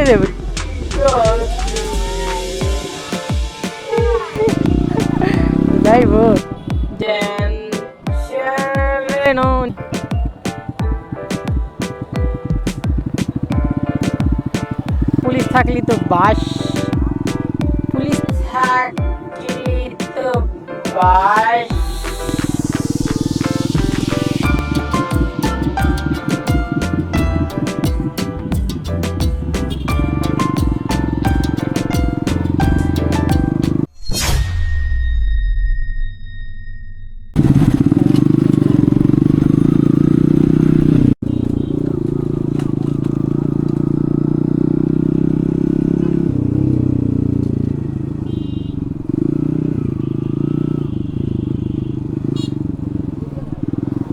দিয়ে দেবে। যাইব পুলিশ থাকলি তো বাস। পুলিশ থাকলি তো বাস।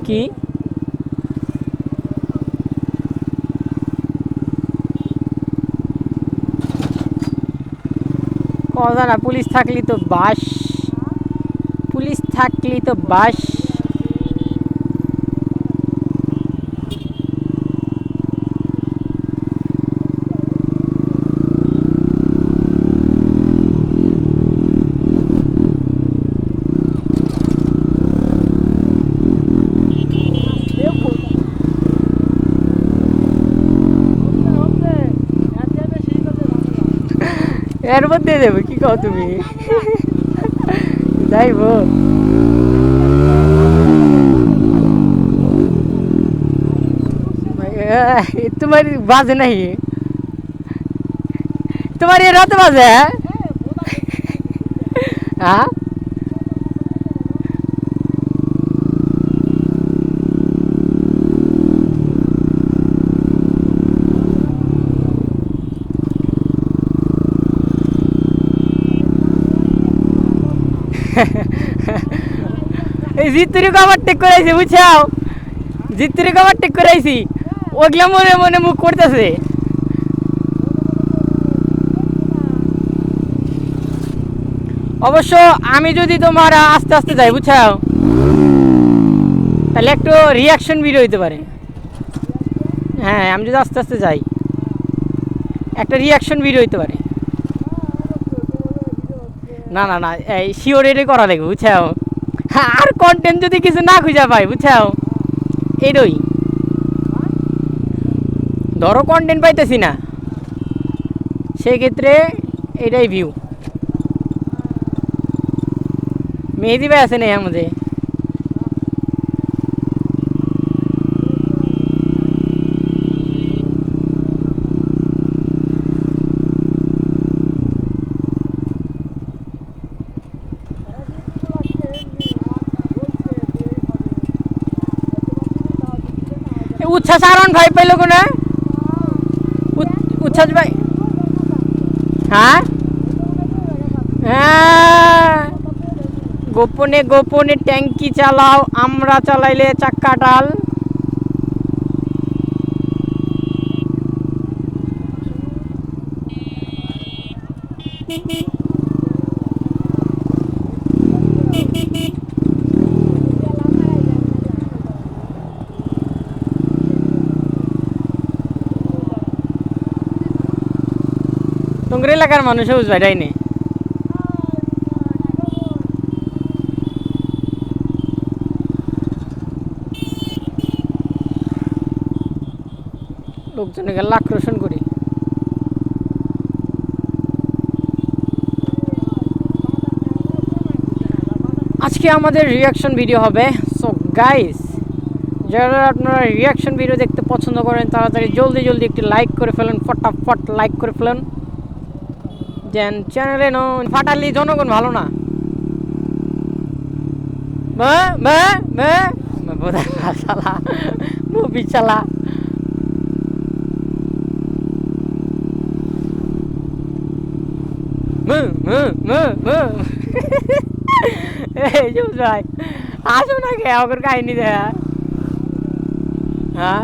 কি? কথা না পুলিশ থাকলি তো বাস। পুলিশ থাকলি তো বাস। এর মধ্যে দেবে কি কও তুমি যাইব তোমার বাজে নাই তোমার এ রাত বাজে হ্যাঁ এই জিতুরি কভার টেক করাইছি, বুঝছাও? জিতুরি কভার টেক করাইছি। ওগুলা মনে মনে মুখ করতেছে। অবশ্য আমি যদি তোমার আস্তে আস্তে যাই, বুঝছাও? তাহলে একটু রিয়াকশন ভিডিও হইতে পারে। হ্যাঁ আমি যদি আস্তে আস্তে যাই, একটা রিয়াকশন ভিডিও হইতে পারে। না না না, এই শিওর এটাই করা লাগবে, বুঝছাও? হ্যাঁ আর কন্টেন্ট যদি কিছু না খুঁজা পাই, বুঝছাও? এটাই ধরো কন্টেন্ট পাইতেছি না। সেই ক্ষেত্রে এটাই ভিউ মেহেদি ভাই আছে না আমাদের উচ্ছ্বাস আরন ভাই পাইলো কোনে? উচ্ছ- উচ্ছ্বাস ভাই। হ্যাঁ? হ্যাঁ। গোপনে গোপনে ট্যাঙ্কি চালাও, আমরা চালাইলে চাক্কা টাল তোমার এলাকার মানুষ বুঝ ভাই ডাইনে লোকজনে গেলে করি। আজকে আমাদের রিয়াকশন ভিডিও হবে। সো গাইস যারা আপনারা রিয়াকশন ভিডিও দেখতে পছন্দ করেন, তাড়াতাড়ি জলদি জলদি একটি লাইক করে ফেলুন, ফটাফট লাইক করে ফেলুন। যেন চ্যানেলে নো ফাটালি জনগণ ভালো না। চালা। আসো না কে ওর কাহিনী দেয়া হ্যাঁ?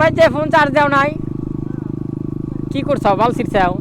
ভাই ফোন চার্জ দেও নাই। কি করছ? বাল ছিড়ছাও